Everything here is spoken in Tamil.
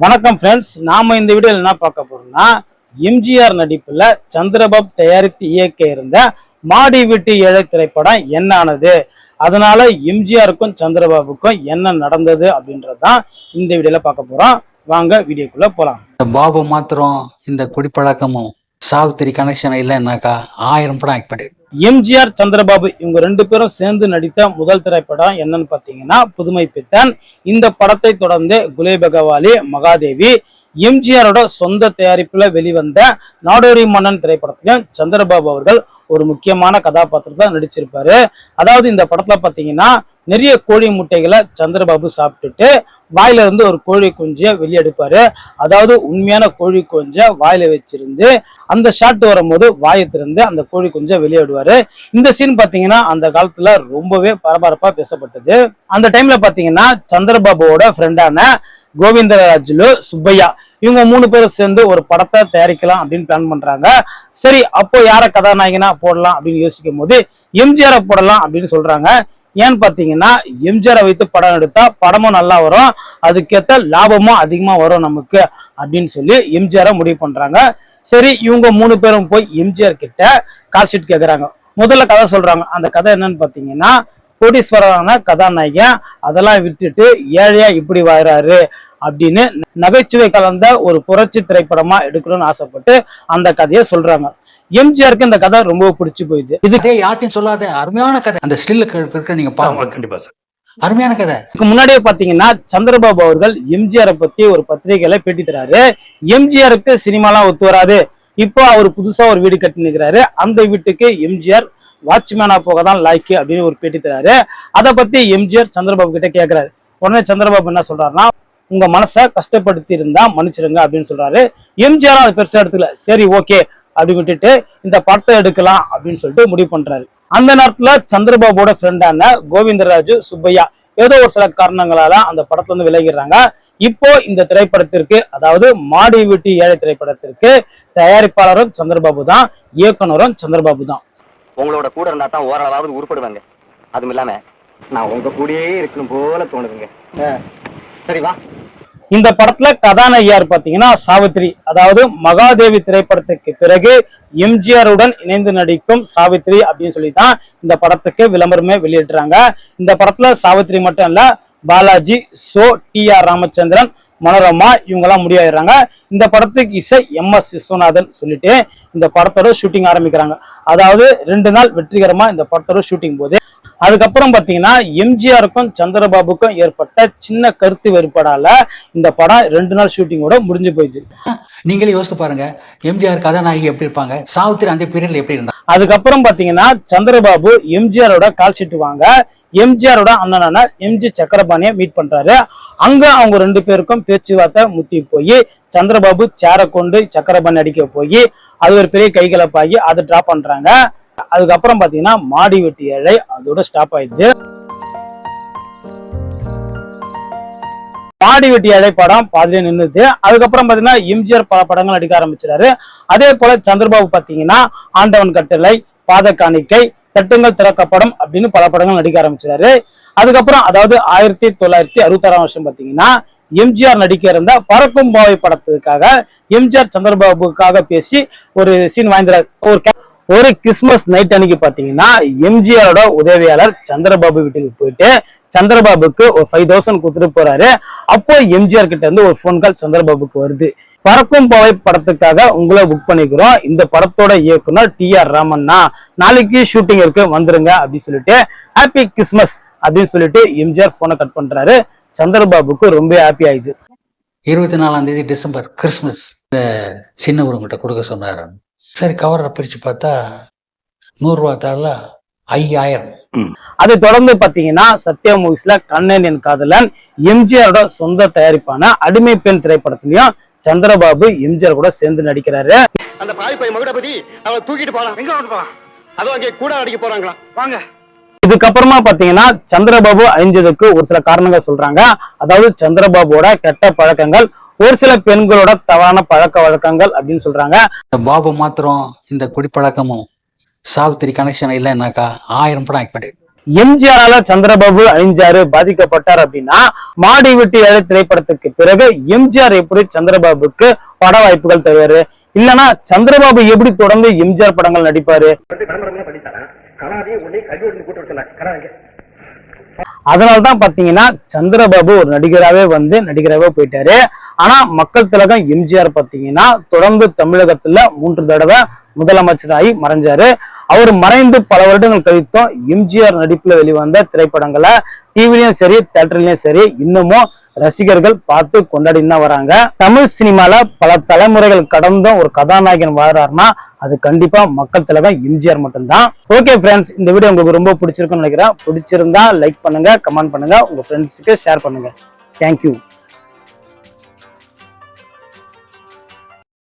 வணக்கம் ஃப்ரெண்ட்ஸ் நாம இந்த வீடியோவில் என்ன பார்க்க போறோம்னா எம்ஜிஆர் நடிப்புல சந்திரபாபு தயாரித்து இயக்க இருந்த மாடி வீட்டு ஏழை திரைப்படம் என்ன ஆனது அதனால எம்ஜிஆருக்கும் சந்திரபாபுக்கும் என்ன நடந்தது அப்படின்றதான் இந்த வீடியோல பார்க்க போறோம். வாங்க வீடியோக்குள்ள போலாம். இந்த பாபு மாத்திரம் இந்த குடிப்பழக்கமும் சாவித்திரி கனெக்ஷன் இல்லைன்னாக்கா ஆயிரம் படம் ஆக்ட் எம்ஜிஆர் சந்திரபாபு இவங்க ரெண்டு பேரும் சேர்ந்து நடித்த முதல் திரைப்படம் என்னன்னு பார்த்தீங்கன்னா புதுமை பித்தன். இந்த படத்தை தொடர்ந்து குலேபகவாலி மகாதேவி எம்ஜிஆரோட சொந்த தயாரிப்புல வெளிவந்த நாடோரி மன்னன் திரைப்படத்திலும் சந்திரபாபு அவர்கள் ஒரு முக்கியமான கதாபாத்திரத்தை நடிச்சிருப்பாரு. அதாவது இந்த படத்துல பாத்தீங்கன்னா நிறைய கோழி முட்டைகளை சந்திரபாபு சாப்பிட்டுட்டு வாயில இருந்து ஒரு கோழி குஞ்சிய வெளியெடுப்பாரு. அதாவது உண்மையான கோழி குஞ்சை வாயில வச்சிருந்து அந்த ஷாட் வரும்போது வாயை திறந்து அந்த கோழி குஞ்சை வெளியிடுவாரு. இந்த சீன் பாத்தீங்கன்னா அந்த காலத்துல ரொம்பவே பரபரப்பா பேசப்பட்டது. அந்த டைம்ல பாத்தீங்கன்னா சந்திரபாபுவோட ஃப்ரெண்டான கோவிந்தராஜுலு சுப்பையா இவங்க மூணு பேரும் சேர்ந்து ஒரு படத்தை தயாரிக்கலாம் அப்படின்னு பிளான் பண்றாங்க. சரி அப்போ யார கதாநாயகனா போடலாம் அப்படின்னு யோசிக்கும் போது எம்ஜிஆரை போடலாம் அப்படின்னு சொல்றாங்க. ஏன்னு பார்த்தீங்கன்னா எம்ஜிஆரை வைத்து படம் எடுத்தா படமும் நல்லா வரும் அதுக்கேற்ற லாபமும் அதிகமாக வரும் நமக்கு அப்படின்னு சொல்லி எம்ஜிஆரை முடிவு பண்ணுறாங்க சரி இவங்க மூணு பேரும் போய் எம்ஜிஆர் கிட்ட கால் ஷீட் கேட்குறாங்க முதல்ல கதை சொல்கிறாங்க அந்த கதை என்னன்னு பார்த்தீங்கன்னா கோடீஸ்வரரான கதாநாயகன் அதெல்லாம் விட்டுட்டு ஏழையா இப்படி வாழறாரு அப்படின்னு நகைச்சுவை கலந்த ஒரு புரட்சி திரைப்படமா எடுக்கணும்னு ஆசைப்பட்டு அந்த கதையை சொல்றாங்க. எம்ஜிஆருக்கு இந்த கதை ரொம்ப பிடிச்சு போயிடுது இது யார்ட்டையும் சொல்லாத அருமையான கதை. அந்த ஸ்டில்ல இருக்க நீங்க பாருங்க. கண்டிப்பா சார். அருமையான கதை. இதுக்கு முன்னாடியே பாத்தீங்கன்னா சந்திரபாபு அவர்கள் எம்ஜிஆரை பத்தி ஒரு பத்திரிகையில பேட்டி தராரு. எம்ஜிஆருக்கு சினிமாலாம் ஒத்து வராது. இப்போ அவர் புதுசா ஒரு வீடு கட்டி நிற்கிறாரு அந்த வீட்டுக்கு எம்ஜிஆர் வாட்ச்மேனா போக தான் லாய்க்கு அப்படின்னு ஒரு பேட்டி தராரு. அதை பத்தி எம்ஜிஆர் சந்திரபாபு கிட்ட கேக்குறாரு. உடனே சந்திரபாபு என்ன சொல்றாருன்னா உங்க மனசை கஷ்டப்படுத்தி இருந்தா மன்னிச்சிடுங்க அப்படின்னு சொல்றாரு. எம்ஜிஆர் அதை பெருசா எடுத்துக்கல. சரி ஓகே. அப்படி விட்டுட்டு இந்த படத்தை எடுக்கலாம் அப்படின்னு சொல்லிட்டு முடிவு பண்றாரு. அந்த நேரத்துல சந்திரபாபுவோட ஃப்ரெண்டான கோவிந்தராஜு சுப்பையா ஏதோ ஒரு சில காரணங்களால அந்த படத்துல இருந்து விலகிடுறாங்க. இப்போ இந்த திரைப்படத்திற்கு அதாவது மாடி வீட்டு ஏழை திரைப்படத்திற்கு தயாரிப்பாளரும் சந்திரபாபு தான் இயக்குனரும் சந்திரபாபு தான். உங்களோட கூட இருந்தா தான் ஓரளவாவது உருப்படுவாங்க. அதுவும் இல்லாம நான் உங்க கூடயே இருக்கணும் போல தோணுதுங்க. சரி வா. இந்த படத்துல கதாநாயகியார் பாத்தீங்கன்னா சாவித்ரி அதாவது மகாதேவி திரைப்படத்துக்கு பிறகு எம்ஜிஆருடன் இணைந்து நடிக்கும் சாவித்ரி அப்படின்னு சொல்லி தான் இந்த படத்துக்கு விளம்பரமே வெளியிடுறாங்க. இந்த படத்துல சாவித்ரி மட்டும் இல்ல பாலாஜி சோ டி ஆர் ராமச்சந்திரன் மனோரமா இவங்கெல்லாம் முடிவாயிடுறாங்க இந்த படத்துக்கு இசை எம் எஸ் விஸ்வநாதன் சொல்லிட்டு இந்த படத்தோட ஷூட்டிங் ஆரம்பிக்கிறாங்க. அதாவது ரெண்டு நாள் வெற்றிகரமா இந்த படத்தோட ஷூட்டிங் போது அதுக்கப்புறம் பார்த்தீங்கன்னா எம்ஜிஆருக்கும் சந்திரபாபுக்கும் ஏற்பட்ட சின்ன கருத்து வேறுபாடால இந்த படம் ரெண்டு நாள் ஷூட்டிங்கோட முடிஞ்சு போயிடுச்சு. நீங்களே யோசித்து பாருங்க. எம்ஜிஆர் கதாநாயகி எப்படி இருப்பாங்க? சாவித்திரி அந்த பீரியட்ல எப்படி இருந்தாங்க? அதுக்கப்புறம் பாத்தீங்கன்னா சந்திரபாபு எம்ஜிஆரோட கால் ஷீட் வாங்க. எம்ஜிஆரோட அண்ணனான எம்ஜி சக்கரபாணியை மீட் பண்றாரு. அங்க அவங்க ரெண்டு பேருக்கும் பேச்சுவார்த்தை முத்தி போய் சந்திரபாபு சேரை கொண்டு சக்கரபாணி அடிக்க போய் அது ஒரு பெரிய கைகலப்பாகி அதை டிராப் பண்றாங்க. அதுக்கப்புறம் பாத்தீங்கன்னா மாடி வெட்டி ஏழை அதோட ஸ்டாப் ஆயிடுது. பாடி வெட்டி ஏழை படம் பாதிலே நின்றுச்சு அதுக்கப்புறம் பாத்தீங்கன்னா எம்ஜிஆர் பல படங்கள் நடிக்க ஆரம்பிச்சிட்டாரு. அதே போல சந்திரபாபு பாத்தீங்கன்னா ஆண்டவன் கட்டளை பாத காணிக்கை தட்டுங்கள் திறக்கப்படும் அப்படின்னு பல படங்கள் நடிக்க ஆரம்பிச்சிட்டாரு. அதுக்கப்புறம் அதாவது ஆயிரத்தி தொள்ளாயிரத்தி அறுபத்தாறாம் வருஷம் பாத்தீங்கன்னா எம்ஜிஆர் நடிக்க இருந்த பறக்கும் பாவை படத்துக்காக எம்ஜிஆர் சந்திரபாபுக்காக பேசி ஒரு சீன் வாய்ந்தார் ஒரு ஒரு கிறிஸ்மஸ் நைட் அன்னைக்கு பாத்தீங்கன்னா எம்ஜிஆரோட உதவியாளர் சந்திரபாபு வீட்டுக்கு போயிட்டு சந்திரபாபுக்கு ஒரு ஃபைவ் தௌசண்ட் கொடுத்துட்டு போறாரு. அப்போ எம்ஜிஆர் கிட்ட இருந்து ஒரு ஃபோன் கால் சந்திரபாபுக்கு வருது. பறக்கும் பாவை படத்துக்காக உங்களை புக் பண்ணிக்கிறோம். இந்த படத்தோட இயக்குனர் டி ஆர் ராமன்னா நாளைக்கு ஷூட்டிங் இருக்கு வந்துருங்க அப்படின்னு சொல்லிட்டு ஹாப்பி கிறிஸ்மஸ் அப்படின்னு சொல்லிட்டு எம்ஜிஆர் போனை கட் பண்றாரு. சந்திரபாபுக்கு ரொம்ப ஹாப்பி ஆயிடுச்சு. இருபத்தி நாலாம் தேதி டிசம்பர் கிறிஸ்மஸ் இந்த சின்னவருங்கிட்ட கொடுக்க சொன்னாரு. சரி கவரை பிரிச்சு பார்த்தா நூறுரூவா தாளில் ஐயாயிரம். அதை தொடர்ந்து பாத்தீங்கன்னா சத்யா மூவிஸ்ல கண்ணன் என் காதலன் எம்ஜிஆரோட சொந்த தயாரிப்பான அடிமை பெண் திரைப்படத்திலயும் சந்திரபாபு எம்ஜிஆர் கூட சேர்ந்து நடிக்கிறாரு. அந்த பாய் பை மகுடபதி அவன் தூக்கிட்டு போறான். எங்க கொண்டு போறான்? அதோ அங்கே கூட அடிக்க போறாங்களா வாங்க. இதுக்கப்புறமா பாத்தீங்கன்னா சந்திரபாபு அழிஞ்சதுக்கு ஒரு சில காரணங்கள் சொல்றாங்க. அதாவது சந்திரபாபுவோட கெட்ட பழக்கங்கள் ஒரு சில பெண்களோட தவறான பழக்க வழக்கங்கள் அப்படின்னு சொல்றாங்க. இந்த பாபு மாத்திரம் இந்த குடிப்பழக்கமும் சாவித்திரி கனெக்ஷன் இல்லைன்னாக்கா ஆயிரம் படம் ஆக்ட் பண்ணி எம்ஜிஆரால சந்திரபாபு அழிஞ்சாரு பாதிக்கப்பட்டார் அப்படின்னா மாடி விட்டு ஏழை திரைப்படத்துக்கு பிறகு எம்ஜிஆர் எப்படி சந்திரபாபுக்கு பட வாய்ப்புகள் தருவாரு? இல்லனா சந்திரபாபு எப்படி தொடர்ந்து எம்ஜிஆர் படங்கள் நடிப்பாரு? அதனால்தான் பாத்தீங்கன்னா சந்திரபாபு ஒரு நடிகராகவே வந்து நடிகராகவே போயிட்டாரு. ஆனா மக்கள் திலகம் எம்ஜிஆர் பாத்தீங்கன்னா தொடர்ந்து தமிழகத்துல மூன்று தடவை முதலமைச்சராகி மறைஞ்சாரு. அவர் மறைந்து பல வருடங்கள் கழித்தும் எம்ஜிஆர் நடிப்புல வெளிவந்த திரைப்படங்களை டிவிலையும் சரி தேட்டர்லயும் சரி இன்னமும் ரசிகர்கள் பார்த்து கொண்டாடின்னு தான் வராங்க. தமிழ் சினிமால பல தலைமுறைகள் கடந்தும் ஒரு கதாநாயகன் வாழ்றாருன்னா அது கண்டிப்பா மக்கள் தலைவர் எம்ஜிஆர் மட்டும்தான். ஓகே ஃப்ரெண்ட்ஸ் இந்த வீடியோ உங்களுக்கு ரொம்ப பிடிச்சிருக்குன்னு நினைக்கிறேன். பிடிச்சிருந்தா லைக் பண்ணுங்க கமெண்ட் பண்ணுங்க உங்க ஃப்ரெண்ட்ஸுக்கு ஷேர் பண்ணுங்க. தேங்க்யூ